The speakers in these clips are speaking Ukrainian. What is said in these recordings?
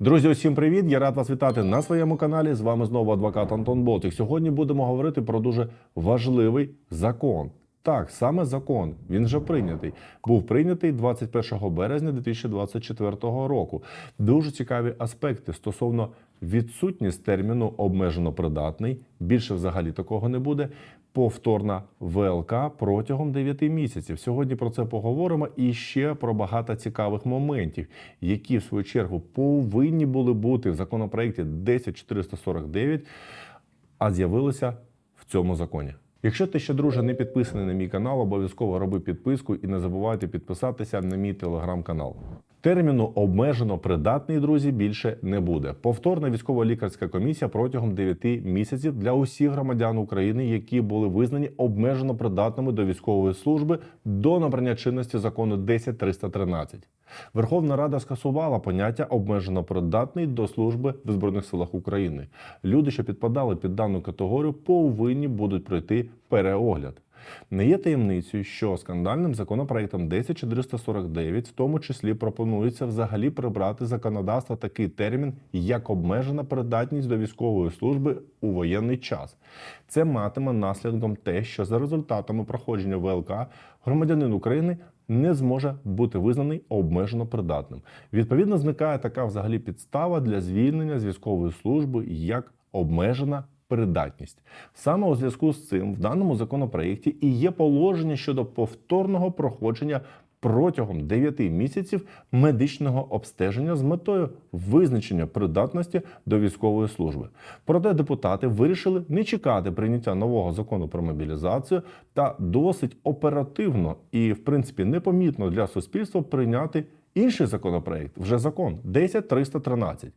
Друзі, усім привіт! Я рад вас вітати на своєму каналі. З вами знову адвокат Антон Болтик. Сьогодні будемо говорити про дуже важливий закон. Так, саме закон, він вже прийнятий. Був прийнятий 21 березня 2024 року. Дуже цікаві аспекти стосовно відсутність терміну обмежено придатний. Більше взагалі такого не буде. Повторна ВЛК протягом 9 місяців. Сьогодні про це поговоримо і ще про багато цікавих моментів, які в свою чергу повинні були бути в законопроекті 10449, а з'явилися в цьому законі. Якщо ти ще, друже, не підписаний на мій канал, обов'язково роби підписку і не забувайте підписатися на мій телеграм-канал. Терміну обмежено придатний, друзі, більше не буде. Повторна військово-лікарська комісія протягом 9 місяців для усіх громадян України, які були визнані обмежено придатними до військової служби до набрання чинності закону 10313. Верховна Рада скасувала поняття обмежено придатний до служби в Збройних силах України. Люди, що підпадали під дану категорію, повинні будуть пройти переогляд. Не є таємницею, що скандальним законопроектом 10449 в тому числі пропонується взагалі прибрати з законодавства такий термін, як обмежена придатність до військової служби у воєнний час. Це матиме наслідком те, що за результатами проходження ВЛК громадянин України не зможе бути визнаний обмежено придатним. Відповідно, зникає така взагалі підстава для звільнення з військової служби як обмежена придатність. Саме у зв'язку з цим в даному законопроєкті і є положення щодо повторного проходження протягом 9 місяців медичного обстеження з метою визначення придатності до військової служби. Проте депутати вирішили не чекати прийняття нового закону про мобілізацію та досить оперативно і, в принципі, непомітно для суспільства прийняти. Інший законопроект вже закон 10313.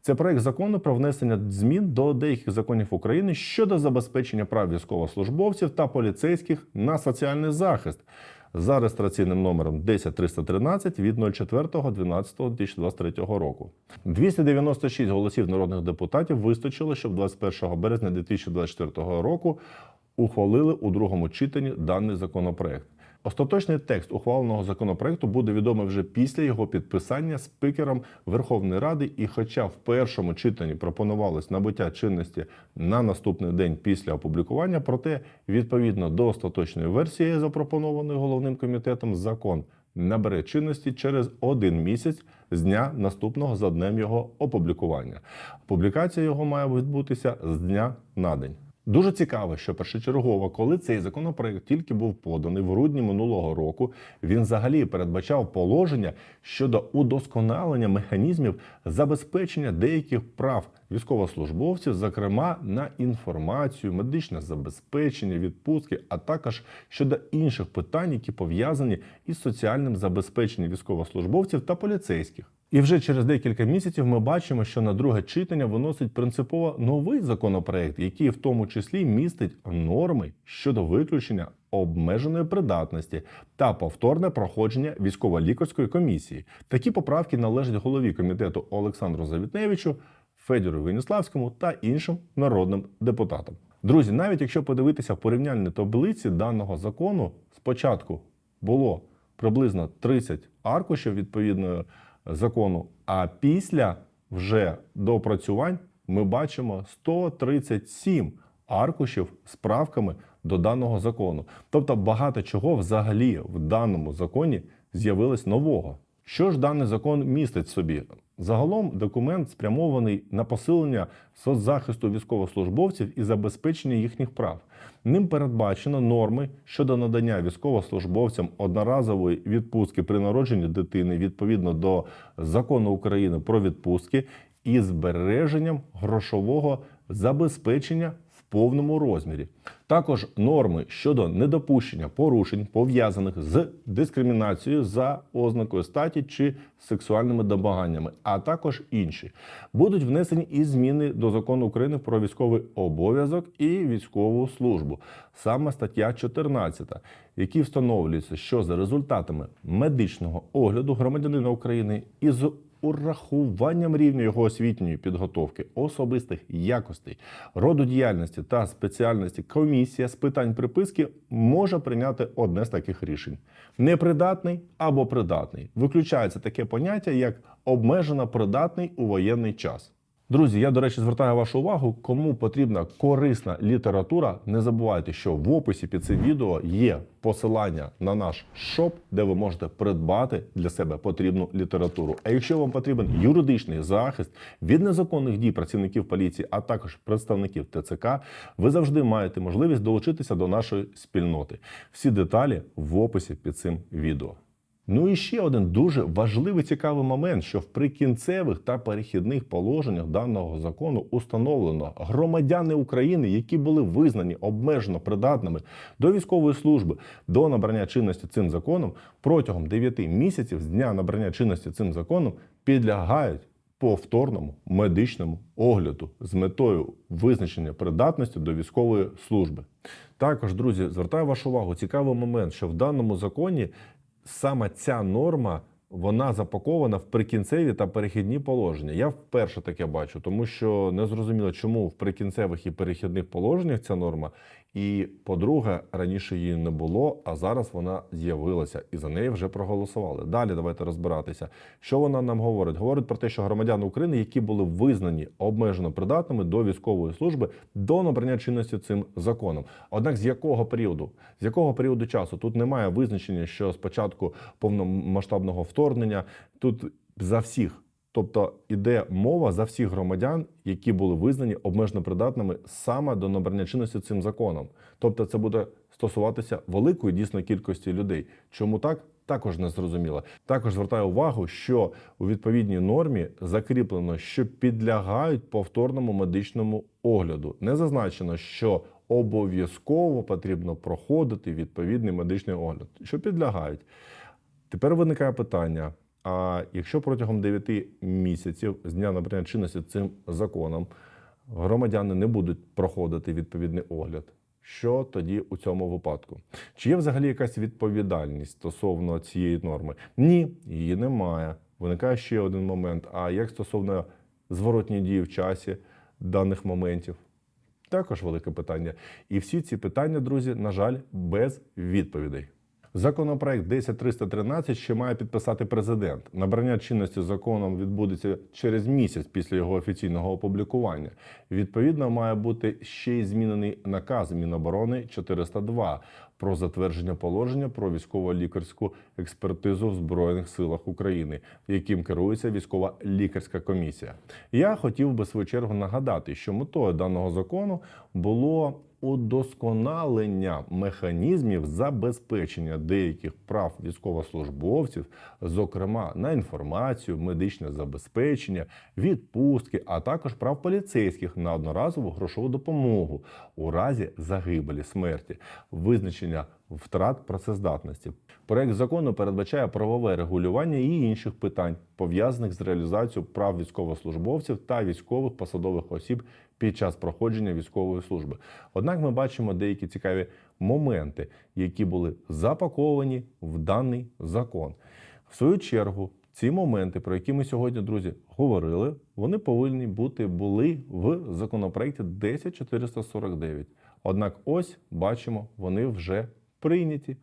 Це проект закону про внесення змін до деяких законів України щодо забезпечення прав військовослужбовців та поліцейських на соціальний захист за реєстраційним номером 10313 від 04.12.2023 року. 296 голосів народних депутатів вистачило, щоб 21 березня 2024 року ухвалили у другому читанні даний законопроект. Остаточний текст ухваленого законопроекту буде відомий вже після його підписання спікером Верховної Ради. І, хоча в першому читанні пропонувалось набуття чинності на наступний день після опублікування, проте відповідно до остаточної версії, запропонованої головним комітетом, закон набере чинності через один місяць з дня наступного за днем його опублікування. Публікація його має відбутися з дня на день. Дуже цікаво, що першочергово, коли цей законопроект тільки був поданий в грудні минулого року, він взагалі передбачав положення щодо удосконалення механізмів забезпечення деяких прав військовослужбовців, зокрема на інформацію, медичне забезпечення, відпустки, а також щодо інших питань, які пов'язані із соціальним забезпеченням військовослужбовців та поліцейських. І вже через декілька місяців ми бачимо, що на друге читання виносить принципово новий законопроект, який в тому числі містить норми щодо виключення обмеженої придатності та повторне проходження військово-лікарської комісії. Такі поправки належать голові комітету Олександру Завітневичу, Федору Веніславському та іншим народним депутатам. Друзі, навіть якщо подивитися в порівняльні таблиці даного закону, спочатку було приблизно 30 аркушів відповідної закону. А після вже допрацювань ми бачимо 137 аркушів з правками до даного закону. Тобто багато чого взагалі в даному законі з'явилось нового. Що ж даний закон містить в собі? Загалом документ спрямований на посилення соцзахисту військовослужбовців і забезпечення їхніх прав. Ним передбачено норми щодо надання військовослужбовцям одноразової відпустки при народженні дитини відповідно до закону України про відпустки і збереженням грошового забезпечення повному розмірі. Також норми щодо недопущення порушень, пов'язаних з дискримінацією за ознакою статі чи сексуальними домаганнями, а також інші, будуть внесені і зміни до закону України про військовий обов'язок і військову службу, саме стаття 14, які встановлюється, що за результатами медичного огляду громадянина України із урахуванням рівня його освітньої підготовки, особистих якостей, роду діяльності та спеціальності комісія з питань приписки може прийняти одне з таких рішень: непридатний або придатний. Виключається таке поняття як обмежено придатний у воєнний час. Друзі, я, до речі, звертаю вашу увагу, кому потрібна корисна література. Не забувайте, що в описі під цим відео є посилання на наш шоп, де ви можете придбати для себе потрібну літературу. А якщо вам потрібен юридичний захист від незаконних дій працівників поліції, а також представників ТЦК, ви завжди маєте можливість долучитися до нашої спільноти. Всі деталі в описі під цим відео. Ну і ще один дуже важливий цікавий момент, що в прикінцевих та перехідних положеннях даного закону установлено громадяни України, які були визнані обмежено придатними до військової служби до набрання чинності цим законом, протягом 9 місяців з дня набрання чинності цим законом підлягають повторному медичному огляду з метою визначення придатності до військової служби. Також, друзі, звертаю вашу увагу, цікавий момент, що в даному законі саме ця норма вона запакована в прикінцеві та перехідні положення. Я вперше таке бачу, тому що не зрозуміло, чому в прикінцевих і перехідних положеннях ця норма. І, по-друге, раніше її не було, а зараз вона з'явилася і за неї вже проголосували. Далі давайте розбиратися. Що вона нам говорить? Говорить про те, що громадяни України, які були визнані обмежено придатними до військової служби до набрання чинності цим законом. Однак з якого періоду? З якого періоду часу? Тут немає визначення, що спочатку повномасштабного вторгнення тут за всіх. Тобто іде мова за всіх громадян, які були визнані обмежено придатними саме до набрання чинності цим законом. Тобто, це буде стосуватися великої дійсно кількості людей. Чому так? Також не зрозуміло. Також звертаю увагу, що у відповідній нормі закріплено, що підлягають повторному медичному огляду. Не зазначено, що обов'язково потрібно проходити відповідний медичний огляд, що підлягають. Тепер виникає питання: а якщо протягом 9 місяців з дня набрання чинності цим законом громадяни не будуть проходити відповідний огляд, що тоді у цьому випадку? Чи є взагалі якась відповідальність стосовно цієї норми? Ні, її немає. Виникає ще один момент. А як стосовно зворотньої дії в часі даних моментів? Також велике питання. І всі ці питання, друзі, на жаль, без відповідей. Законопроект 10313 ще має підписати президент. Набрання чинності законом відбудеться через місяць після його офіційного опублікування. Відповідно, має бути ще й змінений наказ Міноборони 402 про затвердження положення про військово-лікарську експертизу в Збройних силах України, яким керується військова лікарська комісія. Я хотів би свою чергу нагадати, що метою даного закону було удосконалення механізмів забезпечення деяких прав військовослужбовців, зокрема на інформацію, медичне забезпечення, відпустки, а також прав поліцейських на одноразову грошову допомогу у разі загибелі смерті, визначення втрат працездатності. Проект закону передбачає правове регулювання і інших питань, пов'язаних з реалізацією прав військовослужбовців та військових посадових осіб під час проходження військової служби. Однак ми бачимо деякі цікаві моменти, які були запаковані в даний закон. В свою чергу, ці моменти, про які ми сьогодні, друзі, говорили, вони повинні бути були в законопроекті 10449. Однак, ось бачимо, вони вже прийняті.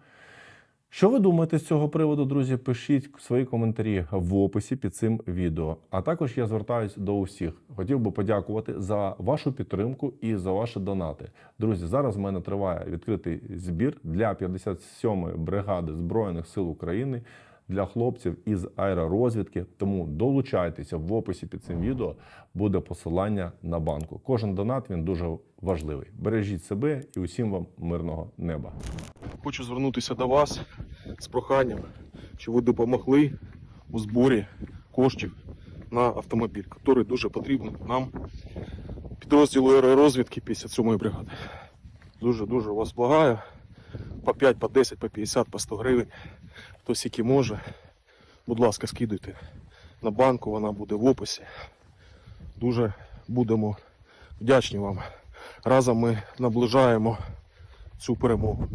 Що ви думаєте з цього приводу, друзі? Пишіть свої коментарі в описі під цим відео. А також я звертаюся до усіх. Хотів би подякувати за вашу підтримку і за ваші донати. Друзі, зараз в мене триває відкритий збір для 57-ї бригади Збройних сил України для хлопців із аеророзвідки. Тому долучайтеся в описі під цим відео. Буде посилання на банку. Кожен донат він дуже важливий. Бережіть себе і усім вам мирного неба. Хочу звернутися до вас з проханням, щоб ви допомогли у зборі коштів на автомобіль, який дуже потрібен нам, підрозділу аеророзвідки 57-ї бригади. Дуже-дуже вас благаю. По 5, по 10, по 50, по 100 гривень. Хто який може. Будь ласка, скидайте на банку, вона буде в описі. Дуже будемо вдячні вам. Разом ми наближаємо цю перемогу.